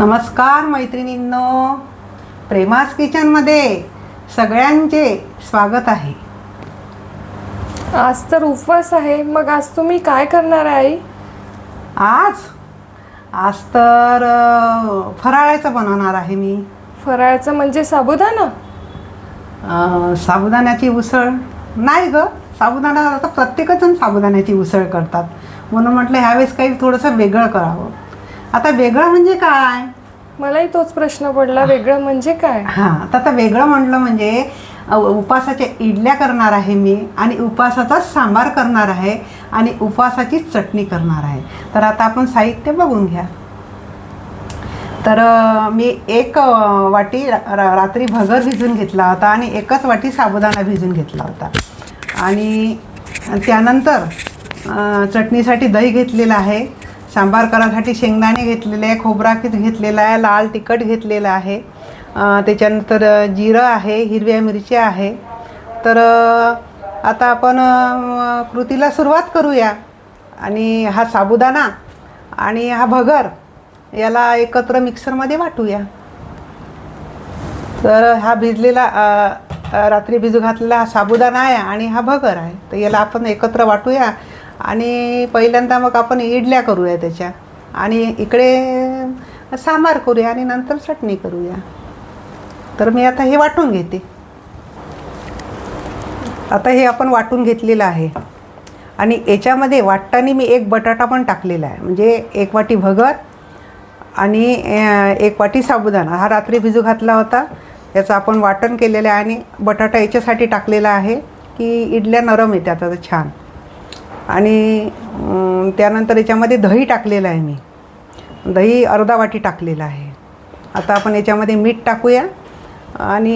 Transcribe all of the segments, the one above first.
नमस्कार मैत्रिणींनो. प्रेमास किचनमध्ये सगळ्यांचे स्वागत आहे. आज तर उपवास आहे. मग आज तुम्ही काय करणार आहे आज? आज तर अ, फराळाचं बनवणार आहे मी. फराळाचं म्हणजे साबुदाणा? अ, साबुदाण्याची उसळ. नाही ग साबुदाणा आता प्रत्येकजण साबुदाण्याची उसळ करतात. म्हणून म्हटलं ह्यावेळेस काही थोडंसं वेगळं करावं. आता वेगळं म्हणजे काय? मलाही तोच प्रश्न पडला वेगळं म्हणजे काय? हां तर आता वेगळं म्हटलं म्हणजे अ, उपवासाच्या इडल्या करणार आहे मी आणि उपवासाचा सांबार करणार आहे आणि उपवासाची चटणी करणार आहे. तर आता आपण साहित्य बघून घ्या. तर अ, मी एक अ, वाटी रा- रा- रात्री भगर भिजून घेतला होता आणि एकच वाटी साबुदाणा भिजून घेतला होता. आणि त्यानंतर अ, चटणीसाठी दही घेतलेलं आहे. सांबार करायसाठी शेंगदाणे घेतलेले आहे खोबरा घेतलेला आहे लाल तिखट घेतलेलं आहे. त्याच्यानंतर जिरं आहे हिरव्या मिरच्या आहे. तर आता आपण कृतीला सुरुवात करूया. आणि हा साबुदाणा आणि हा भगर याला एकत्र मिक्सरमध्ये वाटूया. तर हा भिजलेला रात्री भिजू घातलेला हा साबुदाणा आहे आणि हा भगर आहे. तर याला आपण एकत्र वाटूया. आणि पहिल्यांदा मग आपण इडल्या करूया त्याच्या. आणि इकडे सांबार करूया आणि नंतर चटणी करूया. तर मी आता हे वाटून घेते. आता हे आपण वाटून घेतलेलं आहे. आणि याच्यामध्ये वाटताना मी एक बटाटा पण टाकलेला आहे. म्हणजे एक वाटी भगर आणि एक वाटी साबुदाणा. हा रात्री भिजू घातला होता. याचं आपण वाटण केलेलं आहे आणि बटाटा याच्यासाठी टाकलेला आहे की इडल्या नरम येतात. आता छान. आणि त्यानंतर याच्यामध्ये दही टाकलेलं आहे मी. दही अर्धा वाटी टाकलेलं आहे. आता आपण याच्यामध्ये मीठ टाकूया. आणि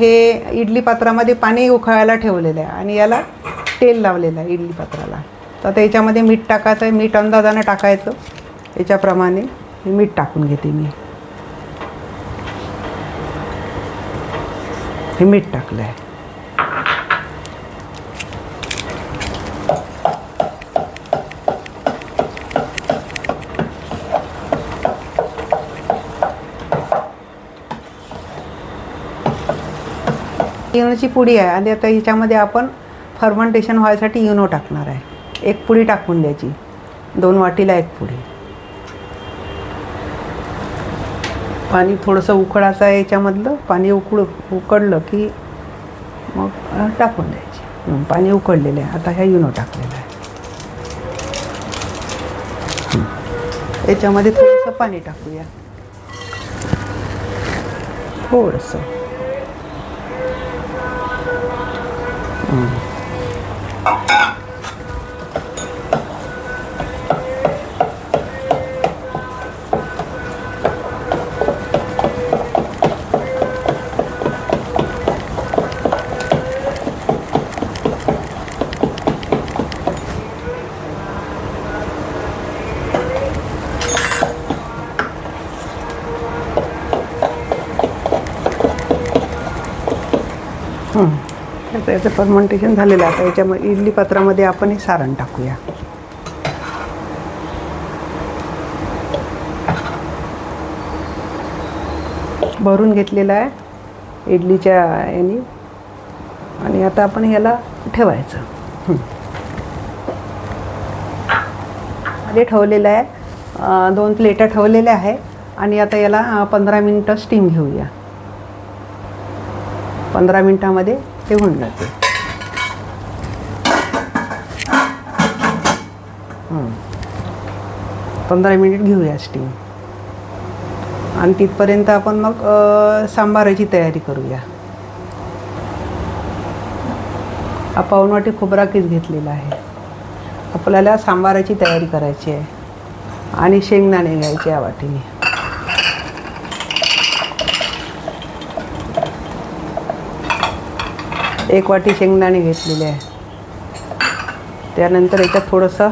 हे इडली पात्रामध्ये पाणी उखळायला ठेवलेलं आहे आणि याला तेल लावलेलं आहे इडली पात्राला. तर आता याच्यामध्ये मीठ टाकायचं आहे. मीठ अंदाजानं टाकायचं. याच्याप्रमाणे हे मीठ टाकून घेते मी. हे मीठ टाकलं आहे इनोची पुडी आहे आणि आता ह्याच्यामध्ये आपण फर्मंटेशन व्हायसाठी इनो टाकणार आहे. एक पुडी टाकून द्यायची. दोन वाटीला एक पुडी. पाणी थोडंसं उकळाचं आहे याच्यामधलं. पाणी उकळ उकळलं की मग टाकून द्यायची. पाणी उकळलेलं आहे. आता ह्या युनो टाकलेला आहे. याच्यामध्ये थोडंसं पाणी टाकूया. थोडंसं. हं. आता याचं फर्मेंटेशन झालेलं आहे. आता याच्यामध्ये इडली पात्रामध्ये आपण हे सारण टाकूया. भरून घेतलेलं आहे इडलीच्या याने. आणि आता आपण याला ठेवायचं. हं. मध्ये ठेवलेलं आहे. दोन प्लेटं ठेवलेल्या आहे. आणि आता याला पंधरा मिनटं स्टीम घेऊया. पंधरा मिनटामध्ये ते होऊन जाते पंधरा मिनिट घेऊया स्टीम आणि तिथपर्यंत आपण मग सांबाराची तयारी करूया. हा पाऊण खोबरा किस घेतलेला आहे. आपल्याला सांबाराची तयारी करायची आहे. आणि शेंगदाणे घ्यायचे या वाटीने. एक वाटी शेंगदाणे घेतलेले आहे. त्यानंतर याच्यात थोडंसं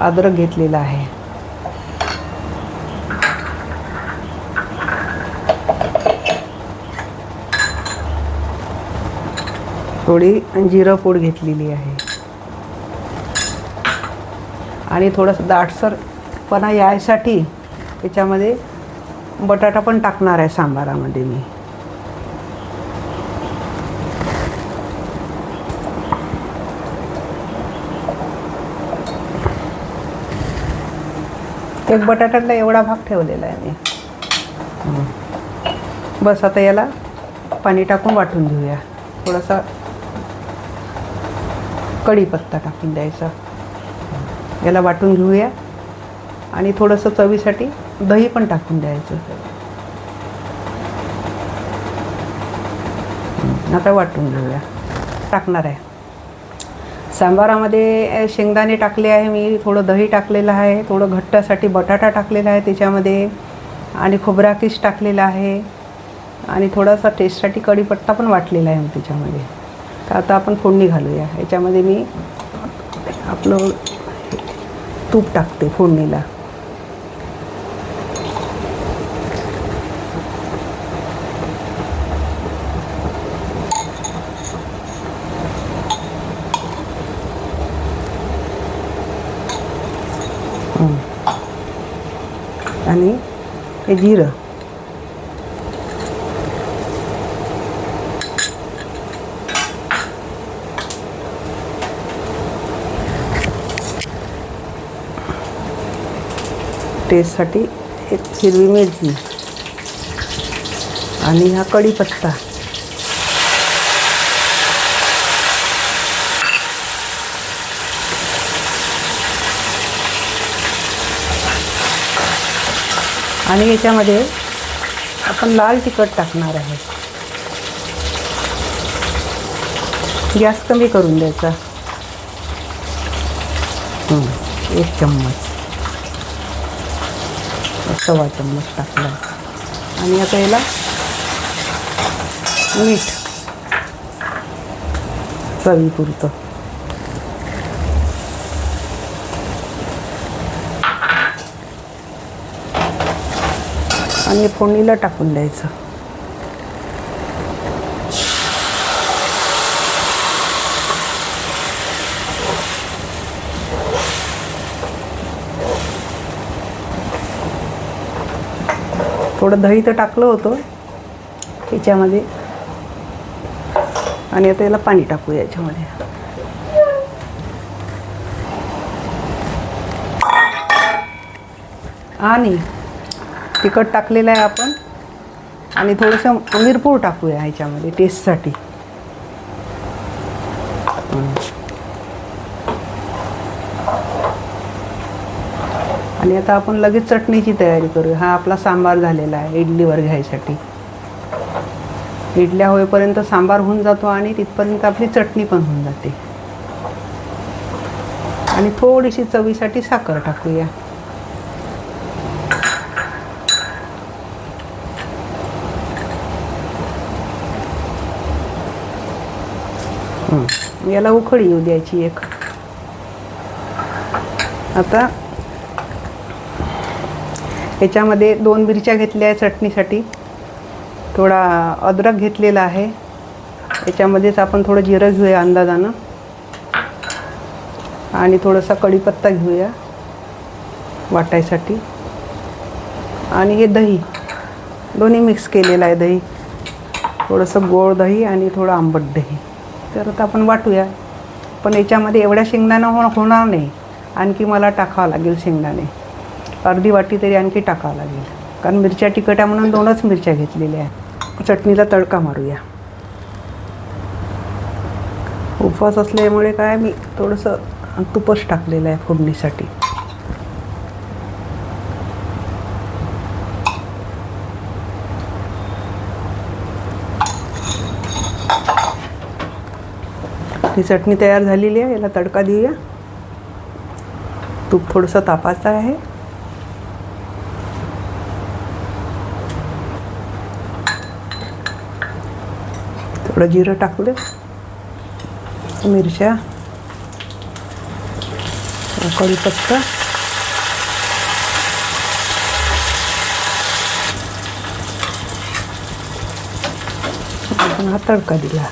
अद्रक घेतलेलं आहे. थोडी जिरं पूड घेतलेली आहे. आणि थोडंसं दाटसरपणा यायसाठी त्याच्यामध्ये बटाटा पण टाकणार आहे सांबारामध्ये मी. एक बटाट्यातला एवढा भाग ठेवलेला आहे मी. बस आता याला पाणी टाकून वाटून घेऊया. थोडासा कढीपत्ता टाकून द्यायचा. याला वाटून घेऊया. आणि थोडंसं चवीसाठी दही पण टाकून द्यायचं. आता वाटून घेऊया. टाकणार आहे. सांबारामध्ये शेंगदाणे टाकले आहे मी थोडं दही टाकलेलं आहे थोडं घट्टासाठी बटाटा टाकलेला आहे त्याच्यामध्ये आणि खोबरा किस टाकलेला आहे आणि थोडासा टेस्टसाठी कढीपत्ता पण वाटलेला आहे त्याच्यामध्ये. तर आता आपण फोडणी घालूया. याच्यामध्ये मी आपलं तूप टाकते फोडणीला. आणि हे जिरं. टेस्टसाठी एक हिरवी मिरची. आणि हा कढीपत्ता. आणि याच्यामध्ये आपण लाल तिखट टाकणार आहे. गॅस कमी करून द्यायचा. एक चम्मच. सव्वा चम्मच टाकला. आणि आता याला मीठ. चवीपुरतं. आणि फोडणीला टाकून द्यायचं. थोडं दही तर टाकलं होतं. याच्यामध्ये आणि आता याला पाणी टाकू याच्यामध्ये. आणि तिखट टाकलेलं आहे आपण. आणि थोडंसं मिरपूर टाकूया ह्याच्यामध्ये टेस्टसाठी आणि आता आपण लगेच चटणीची तयारी करूया. हा आपला सांबार झालेला आहे इडलीवर घ्यायसाठी. इडल्या होईपर्यंत सांबार होऊन जातो आणि तिथपर्यंत आपली चटणी पण होऊन जाते. आणि थोडीशी चवीसाठी साखर टाकूया. याला उखळी येऊ द्यायची एक. आता याच्यामध्ये दोन मिरच्या घेतल्या आहे चटणीसाठी. थोडा अद्रक घेतलेला आहे. याच्यामध्येच आपण थोडं जिरं घेऊया अंदाजानं. आणि थोडासा कढीपत्ता घेऊया वाटायसाठी. आणि हे दही. दोन्ही मिक्स केलेलं आहे दही. थोडंसं गोड दही आणि थोडं आंबट दही. तर आता आपण वाटूया. पण याच्यामध्ये एवढ्या शेंगदाणा हो होणार नाही. आणखी मला टाकावं लागेल शेंगदाणे. अर्धी वाटी तरी आणखी टाकावं लागेल. कारण मिरच्या तिखट म्हणून दोनच मिरच्या घेतलेल्या आहेत. चटणीला तडका मारूया. उपवास असल्यामुळे काय मी थोडंसं तुपच टाकलेलं आहे फोडणीसाठी. ही चटणी तयार झालेली आहे याला तडका देऊया. तूप थोडंसं तापाचं आहे. थोडं जिरं टाकलं मिरच्या. थोडा कढीपत्ता. आपण हा तडका दिला.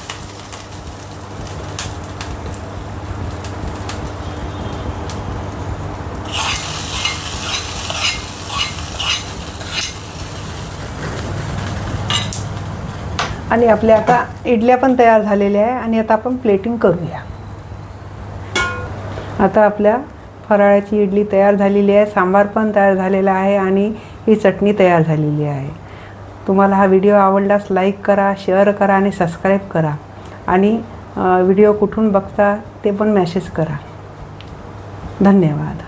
आणि आपल्या आता इडल्या पण तयार झालेल्या आहे आणि आता आपण प्लेटिंग करूया. आता आपल्या फराळाची इडली तयार झालेली आहे सांबार पण तयार झालेला आहे आणि ही चटणी तयार झालेली आहे. तुम्हाला हा व्हिडिओ आवडल्यास लाईक करा शेअर करा आणि सबस्क्राईब करा. आणि व्हिडिओ कुठून बघता ते पण मॅसेज करा. धन्यवाद.